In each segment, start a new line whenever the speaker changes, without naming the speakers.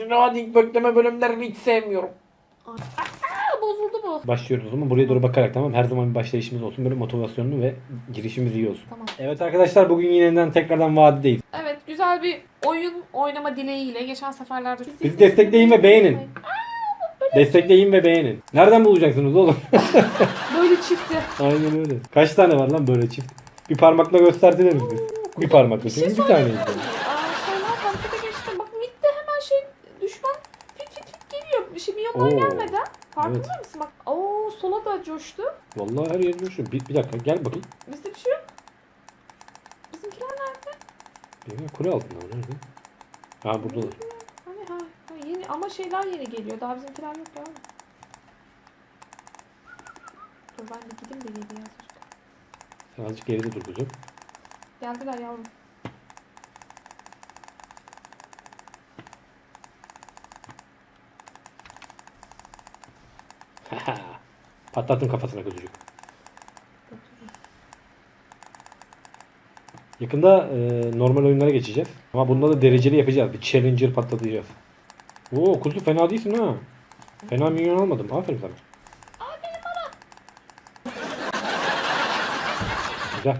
loading bekleme bölümlerini hiç sevmiyorum.
Aa, bozuldu bu.
Başlıyoruz o zaman buraya doğru bakarak tamam Her zaman bir başlayışımız olsun. Böyle motivasyonlu ve girişimiz iyi olsun.
Tamam.
Evet arkadaşlar bugün yeniden tekrardan vadideyiz.
Evet güzel bir oyun oynama dileğiyle geçen seferlerde
Bizi destekleyin ve beğenin. Destekleyin ve beğenin. Nereden bulacaksınız oğlum?
Böyle çifti.
Aynen öyle. Kaç tane var lan böyle çift? Bir parmakla gösterdiler mi biz? Bir parmakla.
Bir şey
bir taneydi.
mi? Aa, şeyler harekete geçti. Bak midde hemen şey düşman fit fit fit milyonlar
Oo.
gelmeden. Farkında
Evet.
mısın? Bak Oo sola da coştu.
Vallahi her yer coşuyor. Bir, bir dakika gel bakayım.
Bizde bir şey yok. Bizimkiler nerede?
Bir kule altında mı? Nerede? Ha buradalar.
Hani ha, ha yeni ama şeyler yeni geliyor. Daha bizimkiler yok ya. Dur ben de gideyim de geleyim ya.
Sen azıcık geride dur kuzum.
Geldiler yavrum.
Patlattın kafasına kuzucuk. Yakında e, normal oyunlara geçeceğiz. Ama bunda da dereceli yapacağız. Bir challenger patlatacağız. Oo kuzu fena değilsin ha. Fena minyon almadım. Aferin sana. Güzel.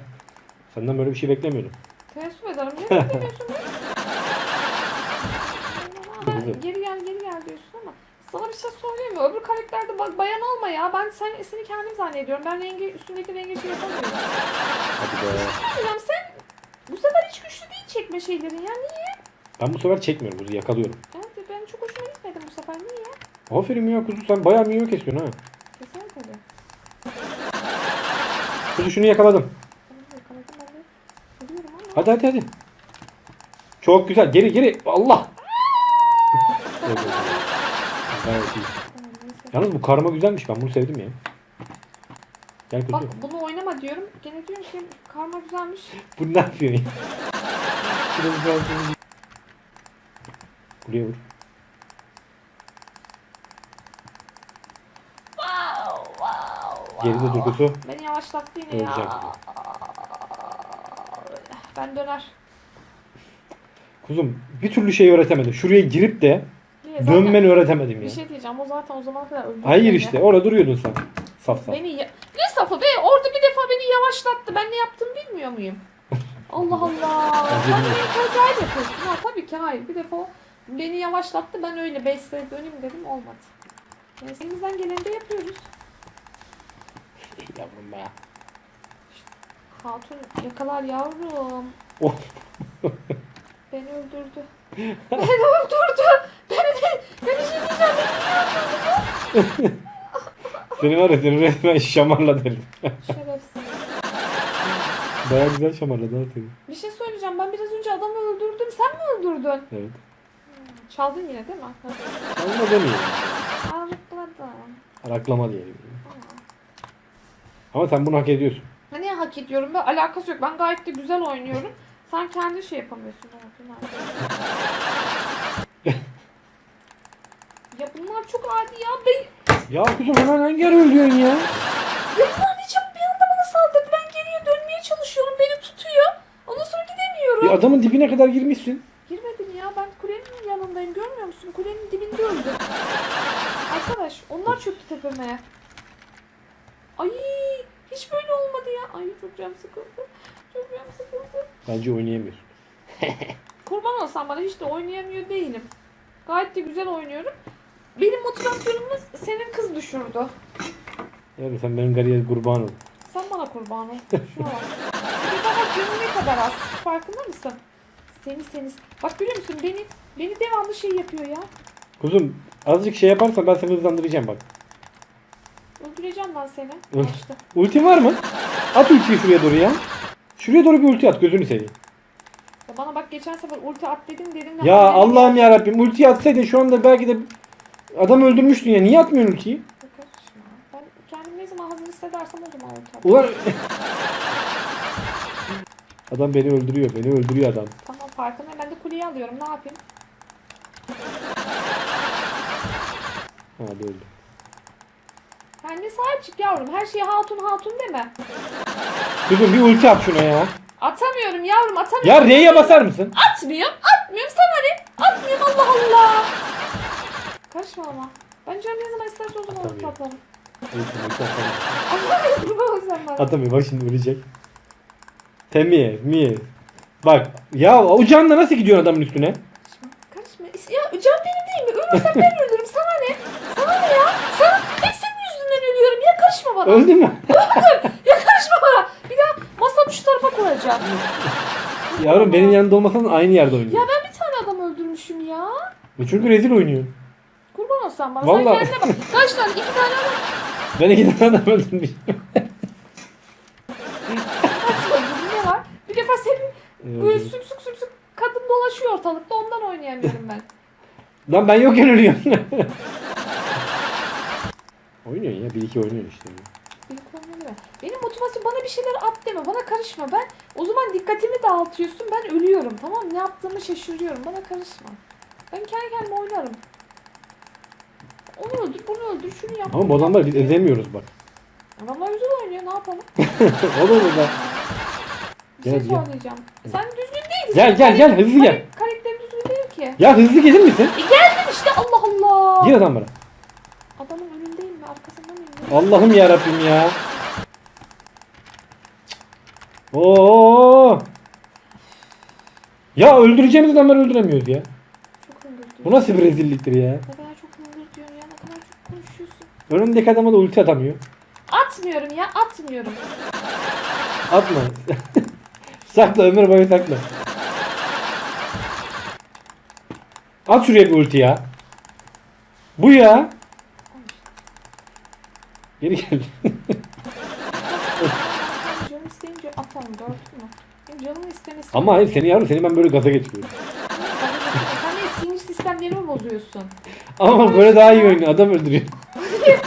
Senden böyle bir şey beklemiyordum.
Teessüp ederim. Ne?
Güzel.
geri gel geri gel diyorsun ama sana bir şey söyleyeyim mi? Öbür karakterde bak bayan olma ya. Ben sen, seni kendim zannediyorum. Ben rengi üstündeki rengi şey yapamıyorum.
Hadi be.
Hocam sen bu sefer hiç güçlü değil çekme şeylerin ya. Niye?
Ben bu sefer çekmiyorum kuzu yakalıyorum.
Evet, ben çok hoşuma gitmedi bu sefer. Niye?
Aferin ya kuzu sen bayağı minyon kesiyorsun ha.
Kesinlikle tabii.
Kuzu şunu yakaladım. Hadi hadi hadi. Çok güzel. Geri geri. Allah. Gayet iyi. Yalnız bu karma güzelmiş. Ben bunu sevdim ya. Gel kuzu.
Bak bunu oynama diyorum. Gene diyorum ki karma güzelmiş.
Bu ne yapıyor ya? Buraya vur.
Wow, wow,
Geride dur.
Beni yavaşlattı yine
Öleceğim.
ya. Ben döner.
Kuzum bir türlü şey öğretemedim. Şuraya girip de
Niye? Zaten
dönmeni öğretemedim
Bir
ya.
şey diyeceğim. O zaten o zamana kadar öldü.
Hayır
beni.
işte orada duruyordun sen. Saf saf.
Beni ya... Ne safı be? Orada bir defa beni yavaşlattı. Ben ne yaptığımı bilmiyor muyum? Allah Allah.
Bence
Sen
bilmiyorum.
beni yapıyorsun. Ha, tabii ki hayır. Bir defa beni yavaşlattı. Ben öyle besle döneyim dedim. Olmadı. Neyse elimizden geleni de yapıyoruz.
Yavrum be.
Hatun yakalar yavrum.
Oh.
Beni öldürdü. beni öldürdü. Şey diyeceğim. Niye öldürdü?
Seni var ya seni resmen şamarladı herif.
Şerefsiz.
Baya güzel şamarladı ha seni.
Bir şey söyleyeceğim. Ben biraz önce adamı öldürdüm. Sen mi öldürdün?
Evet.
Çaldın yine değil mi?
Ama demiyorum.
Arıkladım.
Araklama diyelim. Ama sen bunu hak ediyorsun.
Ha niye hak ediyorum be? Alakası yok. Ben gayet de güzel oynuyorum. Sen kendi şey yapamıyorsun. Ne yapayım? Ya bunlar çok adi ya. Ben...
Ya kuzum hemen hangi yer öldürüyorsun ya?
Ya bunlar ne çabuk bir anda bana saldırdı. Ben geriye dönmeye çalışıyorum. Beni tutuyor. Ondan sonra gidemiyorum.
Bir adamın dibine kadar girmişsin.
Girmedim ya. Ben kulenin yanındayım. Görmüyor musun? Kulenin dibinde öldüm. Arkadaş onlar çöktü tepeme. Ay hiç böyle olmadı ya. Ay çok canım sıkıldı. Çok canım sıkıldı.
Bence oynayamıyorsun.
Kurban olsam bana hiç de oynayamıyor değilim. Gayet de güzel oynuyorum. Benim motivasyonumu senin kız düşürdü.
Yani sen benim kariyer kurban ol.
Sen bana kurban ol. Şuna bak. Bir de canım ne kadar az. Farkında mısın? Seni seni. Bak görüyor musun? Beni beni devamlı şey yapıyor ya.
Kuzum azıcık şey yaparsan ben seni hızlandıracağım bak.
Öldüreceğim ben seni. İşte.
Ultin var mı? At ultiyi şuraya doğru ya. Şuraya doğru bir ulti at gözünü seveyim.
Ya bana bak geçen sefer ulti at dedin dedin.
Ya Allah'ım ya Rabbim ultiyi atsaydın şu anda belki de adam öldürmüştün ya. Niye atmıyorsun ultiyi?
Ben kendimi ne zaman hazır hissedersem o zaman ulti at.
Ulan Adam beni öldürüyor. Beni öldürüyor adam.
Tamam farkındayım. Ben de kuleyi alıyorum. Ne yapayım?
Ha öldü.
Kendine sahip çık yavrum. Her şeye hatun hatun deme.
Kuzum bir ulti at şuna ya.
Atamıyorum yavrum atamıyorum.
Ya R'ye basar mısın?
Atmıyorum atmıyorum sana ne? Atmıyorum Allah Allah. Karışma ama. Ben canım ne zaman isterse o zaman
Tabii.
atarım.
Ulti, ulti atamıyor.
Anlamıyorum sen bana.
Atamıyor bak şimdi ölecek. Temiz, miyiz? Bak ya o canla nasıl gidiyor adamın üstüne?
Karışma. Karışma. İs- Ya can benim değil mi? Ölürsem ben ölürüm. Sana ne? Sana ne ya? Sana hep senin yüzünden ölüyorum. Ya karışma bana.
Öldü mü?
Ya karışma bana. Bir daha masamı şu tarafa koyacağım.
Yavrum benim yanında olmasan aynı yerde
Ya
oynuyor.
ben bir tane adam öldürmüşüm ya.
Çünkü rezil oynuyor.
Kurban bana.
Vallahi.
Sen kendine bak. Kaç tane? İki tane adam
Ben iki tane adam öldürmüşüm.
öldürdüm. Ne var? Bir defa senin böyle sümsük sümsük kadın dolaşıyor ortalıkta. Ondan oynayamıyorum ben.
Lan ben yokken ölüyorsun. oynuyorsun ya bir iki oynuyorsun işte.
Benim konum ne? Benim motivasyon bana bir şeyler at deme. Bana karışma. Ben o zaman dikkatimi dağıtıyorsun. Ben ölüyorum. Tamam mı? Ne yaptığımı şaşırıyorum. Bana karışma. Ben kendi kendime oynarım. Onu öldür, bunu öldür, şunu yap.
Ama bu adamları biz ezemiyoruz bak.
Adamlar güzel oynuyor. Ne yapalım?
Olur mu da?
Bir şey
Gel, gel.
söyleyeceğim. Sen düzgün değilsin.
Gel gel gel hızlı gel.
Karakterin düzgün değil ki.
Ya hızlı gelir misin?
E geldim işte Allah Allah.
Gir adamlara.
Adamın önündeyim mi? Arkasında mıyım?
Allah'ım ya Rabbim ya. Oo. Ya öldüreceğimiz adamları öldüremiyoruz ya.
Çok diyorsun.
Bu nasıl bir rezilliktir ya?
Ne kadar çok hıngır diyorsun ya. Ne kadar çok konuşuyorsun.
Önümdeki adama da ulti atamıyor.
Atmıyorum ya. Atmıyorum.
Atma. sakla ömür boyu sakla. At şuraya bir ulti ya. Bu ya. Geri gel.
Canım isteyince atarım. Gördün mü? Benim canımın istemesi.
Ama hayır seni yavrum seni ben böyle gaza getiriyorum.
Sen de sinir sistemlerimi bozuyorsun.
Ama böyle daha iyi oynuyor. Adam öldürüyor.
Benim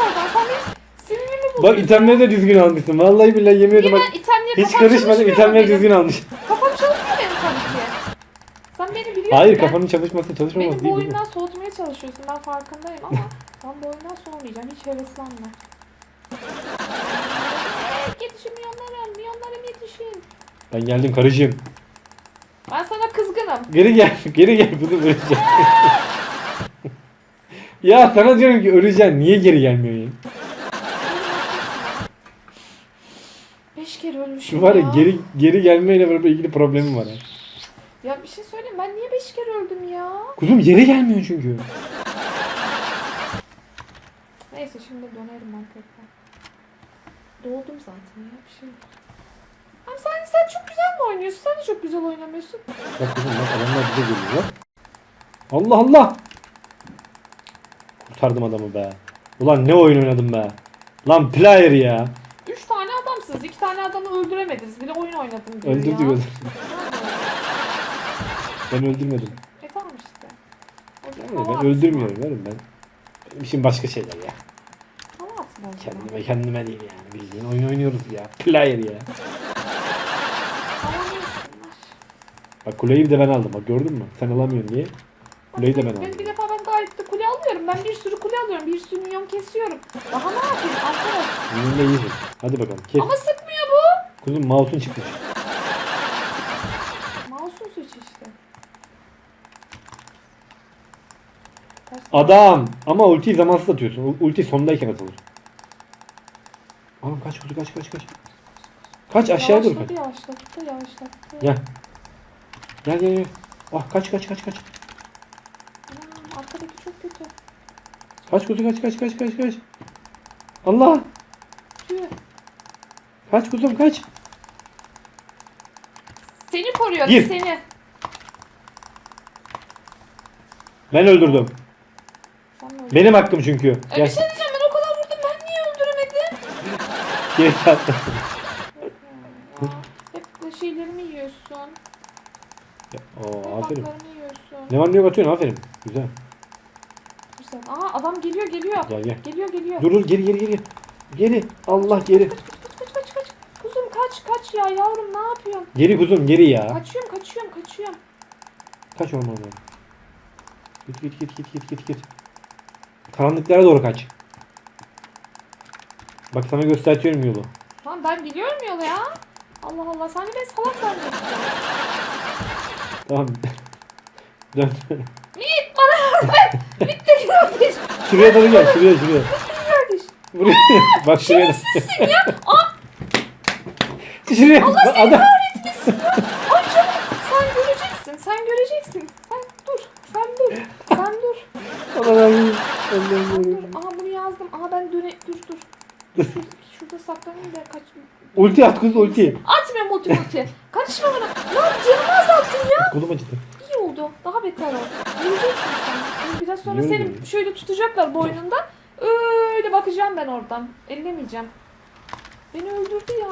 oradan sen benim sinirimi bozuyorsun.
Bak itemleri de düzgün almışsın. Vallahi billahi yemin bak.
itemleri
Hiç karışmadım itemleri düzgün almış.
Kafam çalışmıyor benim tabii ki. Sen beni biliyorsun.
Hayır
ben-
kafanın çalışması çalışmaması
Beni bu
değil. bu.
oyundan soğutmaya çalışıyorsun. Ben farkındayım ama ben bu oyundan soğumayacağım. Hiç heveslenme. Yetişin milyonlarım. Milyonlarım yetişin.
Ben geldim karıcığım.
Ben sana kızgınım.
Geri gel. Geri gel kızım öleceğim. Ya sana diyorum ki öleceksin. Niye geri gelmiyorsun ya?
Beş kere ölmüşüm
Şu var ya
ya.
geri geri gelmeyle beraber ilgili problemim var ha.
Ya bir şey söyleyeyim ben niye beş kere öldüm ya?
Kuzum geri gelmiyor çünkü.
Neyse şimdi dönerim ben tekrar. Doldum zaten ya bir şey yok. Abi sen, sen çok güzel mi oynuyorsun? Sen de çok güzel oynamıyorsun.
Bak kuzum bak adamlar bize geliyor. Allah Allah. Kurtardım adamı be. Ulan ne oyun oynadım be. Lan player ya.
Üç tane adamsınız. iki tane adamı öldüremediniz. Bir de oyun oynadım diyor
Öldürdük
ya.
öldürdük. Ben öldürmedim.
E tamam işte. O zaman
Ben, öldürmüyorum oğlum ben. Benim işim başka şeyler ya.
Hava atma o zaman.
Kendime kendime değil yani. Bildiğin oyun oynuyoruz ya. Player ya. Bak kuleyi de ben aldım. Bak gördün mü? Sen alamıyorsun diye. Kuleyi de ben aldım
defa ben gayet de kule alıyorum. Ben bir sürü kule alıyorum. Bir sürü milyon kesiyorum. Daha ne yapayım arkadaş?
Bunun da iyisin. Hadi bakalım. Kes.
Ama sıkmıyor bu.
Kuzum mouse'un çıkmış.
Mouse'un suçu işte. Ters-
Adam. Ama ultiyi zamansız atıyorsun. U- Ulti sondayken atılır. Oğlum kaç kuzu kaç kaç kaç. Kaç aşağıya dur kaç.
Yavaşladı yavaşlattı yavaşlattı.
Gel. Gel gel gel. Ah kaç kaç kaç kaç.
Anam, arkadaki çok kötü.
Kaç kuzu kaç kaç kaç kaç kaç. Allah. Kaç kuzum kaç.
Seni koruyor
Gir.
seni.
Ben öldürdüm. Benim hakkım çünkü.
E, bir
Gel.
şey diyeceğim ben o kadar vurdum ben niye öldüremedim?
Geri attım.
Hep bu şeylerimi yiyorsun.
Oo aferin.
yiyorsun.
Ne var ne yok atıyorsun aferin. Güzel.
Geliyor geliyor.
Gel gel.
Geliyor geliyor.
Dur dur geri geri geri. Geri. Allah geri.
Kaç kaç kaç. Kuzum kaç kaç ya yavrum ne yapıyorsun?
Geri kuzum geri ya.
Kaçıyorum kaçıyorum kaçıyorum.
Kaç ormana. Git git git git git git git. Karanlıklara doğru kaç. Bak sana gösteriyorum yolu.
Lan ben biliyorum yolu ya. Allah Allah sen de beni salak zannettin.
Tamam. Dön.
Yiğit bana yardım et.
Şuraya doğru gel. Şuraya şuraya. Buraya. Bak şuraya. da- Şuraya. Bak, adam.
Ay canım sen göreceksin. Sen göreceksin. Sen dur. Sen dur. Sen dur.
Allah'ım.
Sen
Allah'ım.
dur. Aha bunu yazdım. Aha ben döne... Dur dur. Dur, Şurada, saklanayım da kaç...
Ulti at kız ulti.
Atmıyor multi multi. Karışma bana. Lan canımı azalttın ya.
Kolum acıdı.
İyi oldu. Daha beter ol. Yiyeceksin sen. Biraz sonra
Yiyorum
seni şöyle tutacaklar boynunda. Öyle bakacağım ben oradan. Ellemeyeceğim. Beni öldürdü ya.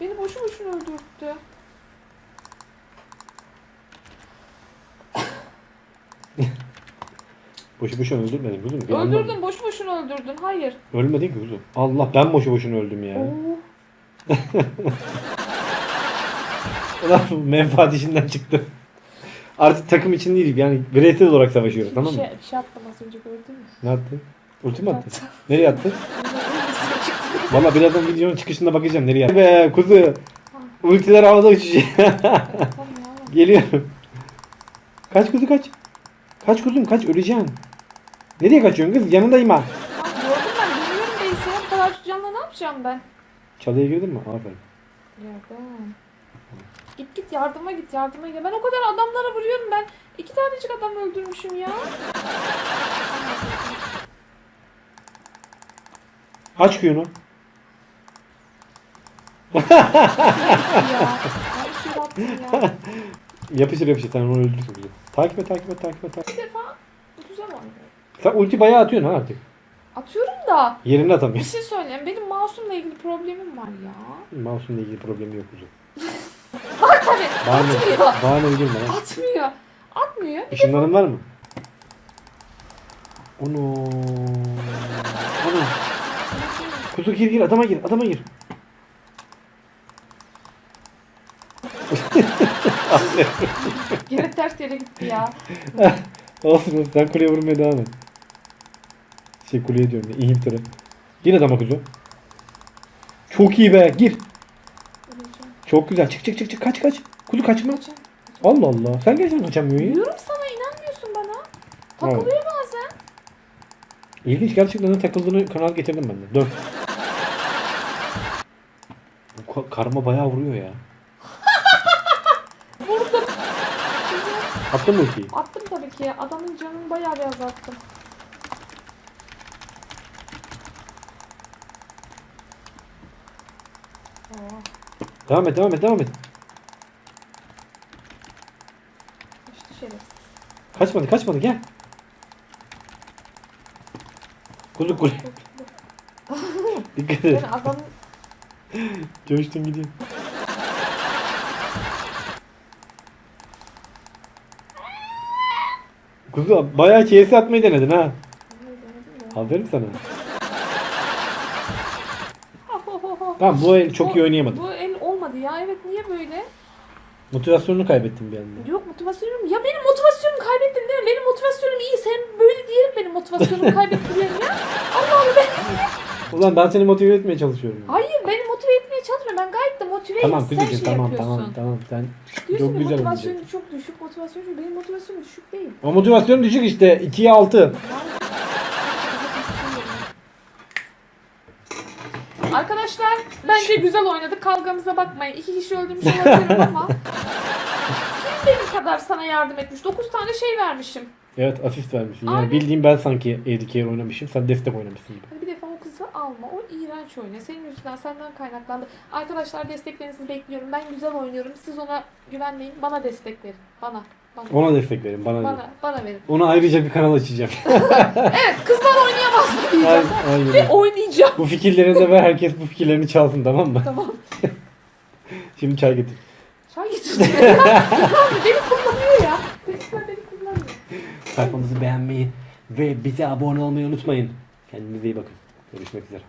Beni boşu boşuna öldürdü.
Boşu boşuna öldürmedin kuzum. Bir anlam-
Öldürdün. Boşu boşuna öldürdün. Hayır.
Ölmedin ki kuzum. Allah ben boşu boşuna öldüm ya.
Oo.
Ulan menfaat işinden çıktı. Artık takım için değil yani bireysel olarak savaşıyoruz tamam
bir,
mı?
şey, bir şey attım az önce gördün mü?
Ne attın? Ulti mi?
Attım.
Nereye
çıktı.
Valla birazdan videonun çıkışında bakacağım nereye attın. Be kuzu. Ultiler havada uçuşuyor. Geliyorum. Kaç kuzu kaç. Kaç kuzum kaç öleceksin. Nereye kaçıyorsun kız? Yanındayım ha.
Gördüm ben. Bilmiyorum ya. Bu kadar canla ne yapacağım ben?
Çalıya girdin mi? Aferin.
Yardım. Git git yardıma git yardıma git. Ben o kadar adamlara vuruyorum ben. iki tanecik adam öldürmüşüm ya.
Aç kuyunu.
ya. Ya.
Yapışır yapışır sen onu öldürsün kuzum. Takip et takip et takip et. Takip.
Bir defa güzel oynuyor.
Sen ulti bayağı atıyorsun ha artık.
Atıyorum da
Yerine
bir
atamıyorsun.
şey söyleyeyim. Benim mouse'umla ilgili problemim var ya.
Mouse'unla ilgili problemi yok kuzum.
Tabii.
Bahane,
Atmıyor.
uydurma lan.
Atmıyor. Atmıyor.
Işınların var mı? Onu. Onu. Kuzu gir gir adama gir adama gir.
Gene ters yere gitti ya.
Olsun olsun sen kuleye vurmaya devam et. Şey kuleye diyorum ya İngiltere. Gir adama kuzu. Çok iyi be gir. Çok güzel çık çık çık çık kaç kaç. Kuzu kaçma.
Kaçın.
Allah Allah. Sen gerçekten kaçamıyorsun ya.
Diyorum sana inanmıyorsun bana. Takılıyor bazen.
İlginç gerçekten ne takıldığını kanal getirdim ben de. Dön. Bu ka- karma bayağı vuruyor ya.
Vurdum.
Attın mı ultiyi?
Attım tabii ki. Adamın canını bayağı bir azalttım. Oo,
Devam et devam et devam et.
işte şerefsiz.
Kaçmadı kaçmadı gel. Kuzu kule. Dikkat et.
Ben adamın
Coştun gidiyor. Kuzu bayağı KS atmayı denedin ha. Aferin sana. Tamam bu el çok iyi oynayamadım.
Bu el olmadı ya. Evet niye böyle?
Motivasyonunu kaybettim bir anda.
Yok motivasyonum. Ya benim motivasyonumu kaybettin değil mi? Benim motivasyonum iyi. Sen böyle diyerek benim motivasyonumu kaybettirdin ya. Allah Allah ben...
Ulan ben seni motive etmeye çalışıyorum. ya.
Hayır beni motive etmeye çalışmıyorum. Ben gayet de motiveyim.
Tamam
Sen şey
tamam
yapıyorsun.
tamam tamam sen
Diyorsun
çok
ki
güzel olacak.
çok düşük, motivasyonu çok. Benim motivasyonum düşük değil.
O motivasyon düşük işte 2'ye 6.
Arkadaşlar bence güzel oynadık. Kavgamıza bakmayın. İki kişi öldürmüş olabilirim ama kim benim kadar sana yardım etmiş? 9 tane şey vermişim.
Evet asist vermişsin. Yani
Aynen.
bildiğim ben sanki AD oynamışım. Sen destek oynamışsın gibi.
Hadi bir defa o kızı alma. O iğrenç oynuyor. Senin yüzünden senden kaynaklandı. Arkadaşlar desteklerinizi bekliyorum. Ben güzel oynuyorum. Siz ona güvenmeyin. Bana destek verin. Bana. Bana.
Ona destek verin bana.
Bana, bana verin.
Ona ayrıca bir kanal açacağım.
Evet kızlar oynayamaz mı diyeceğim.
Aynen.
Ve oynayacağım.
Bu fikirlerini de ver herkes bu fikirlerini çalsın tamam mı?
Tamam.
Şimdi çay getir.
Çay getirdim. Beni kullanıyor ya. Resmen beni kullanıyor.
Sayfamızı beğenmeyi ve bize abone olmayı unutmayın. Kendinize iyi bakın. Görüşmek üzere.